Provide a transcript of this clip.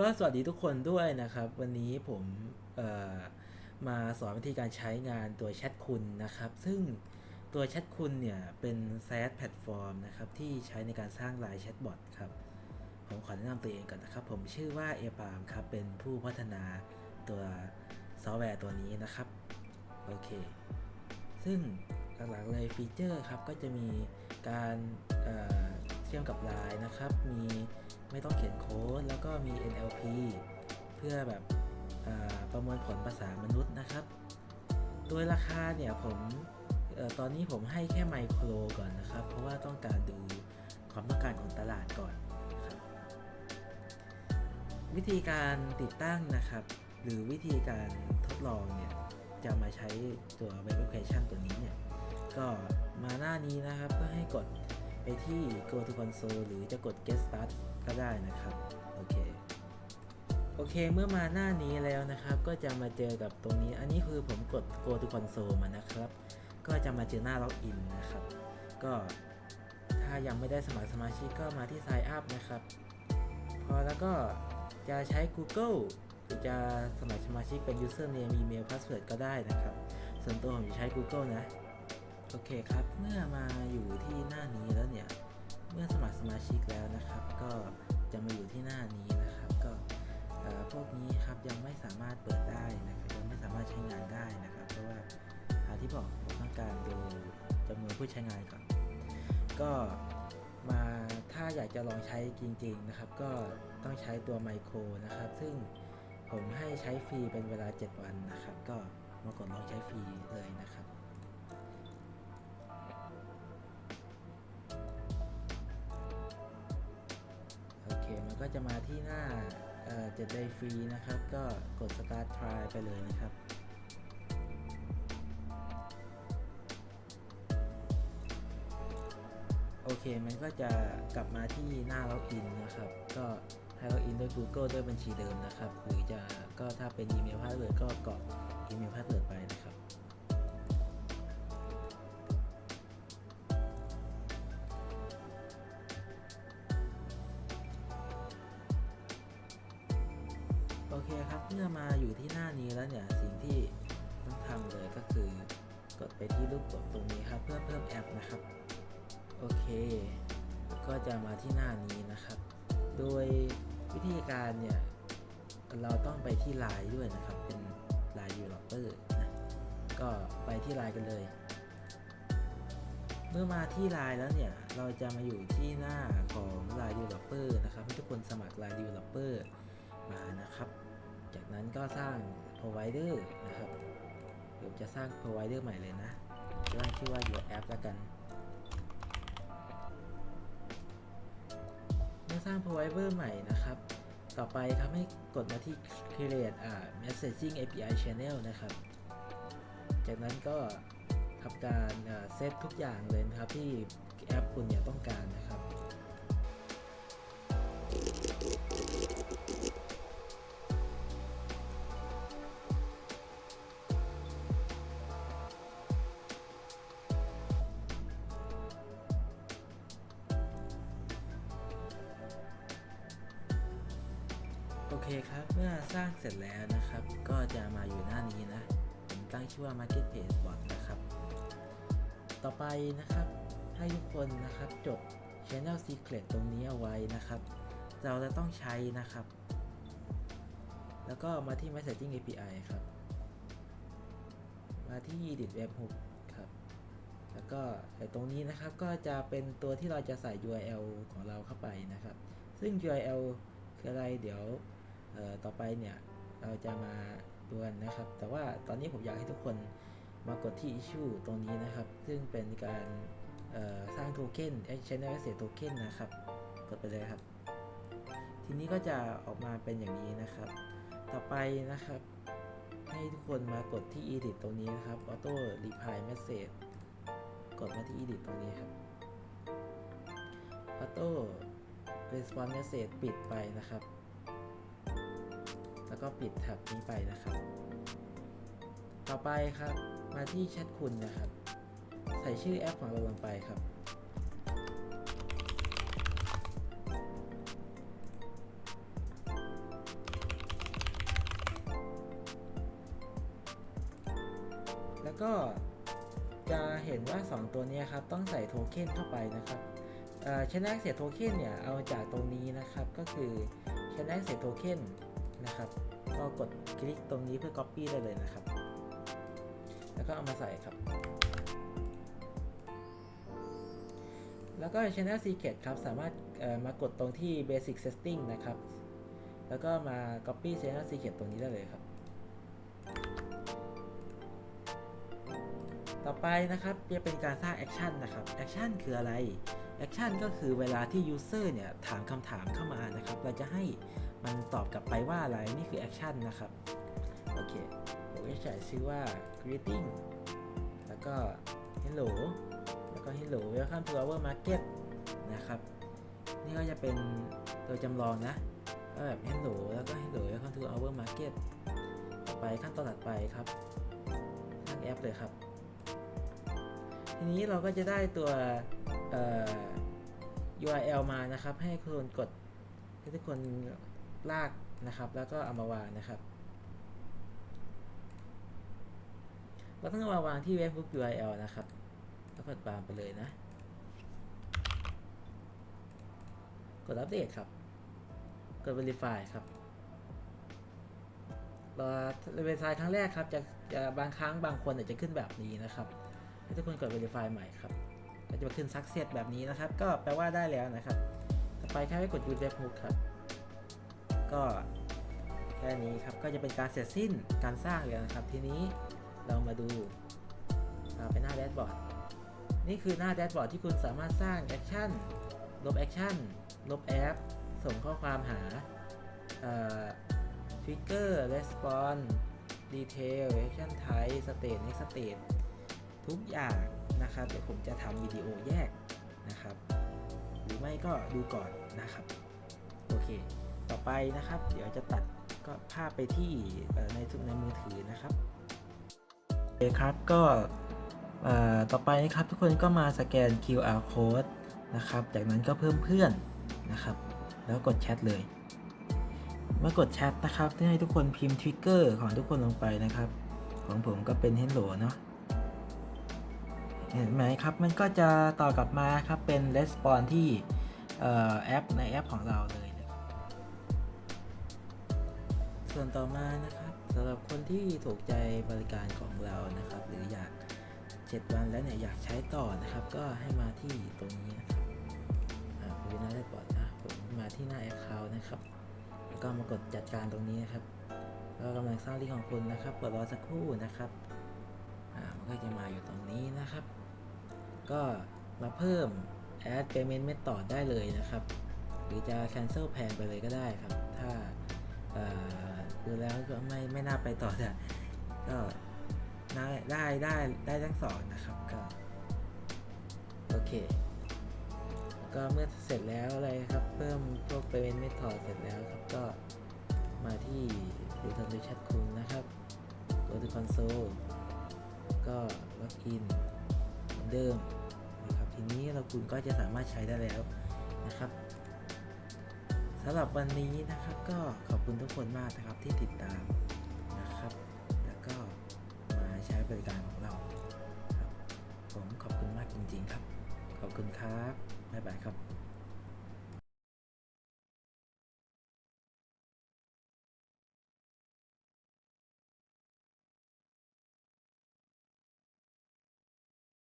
ก็สวัสดีทุกคนด้วยนะครับ วันนี้ผมมาสอนวิธีการใช้งานตัวแชทคุณนะครับ ซึ่งตัวแชทคุณเนี่ยเป็น SaaS แพลตฟอร์มนะครับที่ใช้ในการสร้างไลน์แชทบอทครับ ผมขอแนะนำตัวเองก่อนนะครับ ผมชื่อว่าเอปามครับ เป็นผู้พัฒนาตัวซอฟต์แวร์ตัวนี้นะครับ โอเค ซึ่งหลักๆเลยฟีเจอร์ครับก็จะมีการ เชื่อมกับ Line นะครับ มีไม่ต้องเขียนโค้ด แล้วก็มี NLP เพื่อแบบประมวลผลภาษามนุษย์นะครับ โดยราคาเนี่ยผมออตอนนี้ผมให้แค่ไมโครก่อนนะครับ เพราะว่าต้องการดูความต้องการของตลาดก่อนครับวิธีการติดตั้งนะครับ หรือวิธีการทดลองเนี่ยจะมาใช้ตัวแอปพลิเคชันตัวนี้เนี่ย ก็มาหน้านี้นะครับก็ให้กด ที่ go to console หรือจะกด get start ก็ได้นะครับ โอเค โอเค เมื่อมาหน้านี้แล้วนะครับ ก็จะมาเจอกับตรงนี้ อันนี้คือผมกด go to console มานะครับ ก็จะมาเจอหน้า login นะครับ ก็ถ้ายังไม่ได้สมัครสมาชิกก็มาที่ sign up นะครับ พอแล้วก็จะใช้ Google หรือจะสมัครสมาชิกเป็น username email password ก็ได้นะครับ ส่วนตัวผมจะใช้ Google นะ โอเคครับ เมื่อมาอยู่ที่หน้านี้แล้วเนี่ย เมื่อสมัครสมาชิกแล้วนะครับ ก็จะมาอยู่ที่หน้านี้นะครับ ก็เอ่อพวกนี้ครับยังไม่สามารถเปิดได้นะครับยังไม่สามารถใช้งานได้นะครับ เพราะว่าอาที่บอกผมต้องการดูจำนวนผู้ใช้งานก่อน ก็มาถ้าอยากจะลองใช้จริง ๆนะครับ ก็ต้องใช้ตัวไมโครนะครับ ซึ่งผมให้ใช้ฟรีเป็นเวลา 7 วันนะครับ ก็มากดลองใช้ฟรีเลยนะครับ ก็จะมาที่หน้าเอ่อ7 day ฟรีนะครับ ก็กด start try ไปเลยนะครับ โอเค มันก็จะกลับมาที่หน้าล็อกอินนะครับ ก็ให้ล็อกอินด้วย Google ด้วยบัญชีเดิมนะครับ หรือจะก็ถ้าเป็นอีเมลพาสเวิร์ดก็กรอกอีเมลพาสเวิร์ดไปนะครับ ก็คือกดไปที่รูปกดตรงนี้ครับ เพื่อเพิ่มแอปนะครับ โอเค ก็จะมาที่หน้านี้นะครับ โดยวิธีการเนี่ยเราต้องไปที่ไลน์ด้วยนะครับ เป็นไลน์ Developer นะก็ไปที่ไลน์กันเลย เมื่อมาที่ไลน์แล้วเนี่ยเราจะมาอยู่ที่หน้าของไลน์ Developer นะครับให้ทุกคนสมัครไลน์ Developer มานะครับ จากนั้นก็สร้าง provider นะครับ เดี๋ยวจะสร้าง provider ใหม่เลยนะจะตั้งชื่อว่า your app แล้วกัน เมื่อสร้าง provider ใหม่นะครับ ต่อไปครับให้กดมาที่ create อ่า messaging API channel นะครับ จากนั้นก็ทำการเซตทุกอย่างเลยนะครับที่แอปคุณเนี่ยต้อง เคครับ เมื่อสร้างเสร็จแล้วนะครับ ก็จะมาอยู่หน้านี้นะ ผมตั้งชื่อว่า Marketplace Bot นะครับ ต่อไปนะครับ ให้ทุกคนนะครับจด Channel Secret ตรงนี้เอาไว้นะครับ เราจะต้องใช้นะครับ แล้วก็มาที่ Messaging API ครับ มาที่ Edit Webhook ครับ แล้วก็ไอตรงนี้นะครับก็จะเป็นตัวที่เราจะใส่ URL ของเราเข้าไปนะครับ ซึ่ง URL คืออะไรเดี๋ยว ต่อไปเนี่ยเราจะมาดูกันนะครับ แต่ว่าตอนนี้ผมอยากให้ทุกคนมากดที่ issue ตรงนี้นะครับ ซึ่งเป็นการสร้างโทเค็น channel access token นะครับ กดไปเลยครับ ทีนี้ก็จะออกมาเป็นอย่างนี้นะครับ ต่อไปนะครับ ให้ทุกคนมากดที่ edit ตรงนี้นะครับ auto reply message กดมาที่ edit ตรงนี้ครับ auto response message ปิดไปนะครับ แล้วก็ปิดแท็บนี้ไปนะครับ ต่อไปครับมาที่แชทคุณนะครับ ใส่ชื่อแอปของเราลงไปครับแล้วก็จะเห็นว่า 2 ตัวนี้ครับต้องใส่โทเค็นเข้าไปนะครับชนะเสียโทเค็นเนี่ยเอาจากตรงนี้นะครับก็คือชนะเสียโทเค็น นะครับ ก็กดคลิกตรงนี้เพื่อ Copy ได้เลยนะครับ แล้วก็เอามาใส่ครับ แล้วก็ Channel Secret ครับ สามารถเอ่อมากดตรงที่ Basic Setting นะครับ แล้วก็มา Copy Channel Secret ตรงนี้ได้เลยครับ ต่อไปนะครับจะเป็นการสร้างแอคชั่นนะครับ แอคชั่นคืออะไรแอคชั่นก็คือเวลาที่ User เนี่ยถามคำถามเข้ามานะครับ เราจะให้ มันตอบกลับไปว่าอะไร นี่คือแอคชั่นนะครับ โอเคผมจะใช้ชื่อว่า greeting แล้วก็ hello แล้วก็ hello welcome to our market นะครับ นี่ก็จะเป็นตัวจำลองนะก็แบบ hello แล้วก็ hello welcome to our market ต่อไปขั้นตอนถัดไปครับตั้งแอปเลยครับ ทีนี้เราก็จะได้ตัวเอ่อ URL มานะครับ ให้ทุกคนกดให้ทุกคน ลากนะครับ แล้วก็เอามาวางนะครับ เราต้องเอามาวางที่ Facebook URL นะครับ แล้วกดวางไปเลยนะ กดอัปเดตครับ กด Verify ครับเรอ Verify ครั้งแรกครับจะจะบางครั้งบางคนอาจจะขึ้นแบบนี้นะครับ ให้ทุกคนกด Verify ใหม่ครับ ก็จะมาขึ้น Success แบบนี้นะครับ ก็แปลว่าได้แล้วนะครับ ต่อไปแค่ให้กด Use Webhook ครับ ก็แค่นี้ครับก็จะเป็นการเสร็จสิ้นการสร้างแล้วนะครับ ทีนี้เรามาดูอ่าเป็นหน้าแดชบอร์ดนี่คือหน้าแดชบอร์ดที่คุณสามารถสร้างแอคชั่นลบแอคชั่นลบแอป ส่งข้อความหาทริกเกอร์รีสปอนดีเทลแอคชั่นไทป์สเตท next state ทุกอย่างนะครับ เดี๋ยวผมจะทำวิดีโอแยกนะครับ หรือไม่ก็ดูก่อนนะครับ โอเค ต่อไปนะครับ เดี๋ยวจะตัดก็ภาพไปที่ในในมือถือนะครับโอเคครับก็ต่อไปนะครับทุกคนก็มาสแกน QR code นะครับ จากนั้นก็เพิ่มเพื่อนนะครับ แล้วกดแชทเลย เมื่อกดแชทนะครับให้ทุกคนพิมพ์ทริกเกอร์ของทุกคนลงไปนะครับ ของผมก็เป็น hello เนาะเห็นไหมครับ มันก็จะต่อกลับมาครับเป็น response ที่แอปในแอปของเราเลย ส่วนต่อมานะครับสำหรับคนที่ถูกใจบริการของเรานะครับ หรืออยาก 7 วันแล้วเนี่ยอยากใช้ต่อนะครับ ก็ให้มาที่ตรงนี้นะครับอ่าผมเป็นหน้าแรกก่อนนะผมมาที่หน้า account นะครับ แล้วก็มากดจัดการตรงนี้นะครับเรากำลังสร้างลิงก์ของคุณนะครับกดรอสักครู่นะครับอ่ามันก็จะมาอยู่ตรงนี้นะครับ ก็มาเพิ่ม add payment method ได้เลยนะครับ หรือจะ cancel plan ไปเลยก็ได้ครับ ถ้าอ่อ ดูแล้วก็ไม่ไม่น่าไปต่อแต่ก็ได้ได้ได้ได้ทั้งสองนะครับก็โอเค ก็เมื่อเสร็จแล้วอะไรครับ เพิ่มพวก payment method เสร็จแล้วครับก็มาที่ return to chat คุณนะครับ go to console ก็ login เหมือนเดิมนะครับทีนี้เราคุณก็จะสามารถใช้ได้แล้วนะครับำหรับวันนี้นะครับก็ขอบคุณทุกคนมากนะครับที่ติดตามนะครับ แล้วก็มาใช้บริการของเราครับผมขอบคุณมากจริงๆครับ ขอบคุณครับบ๊ายบายครับ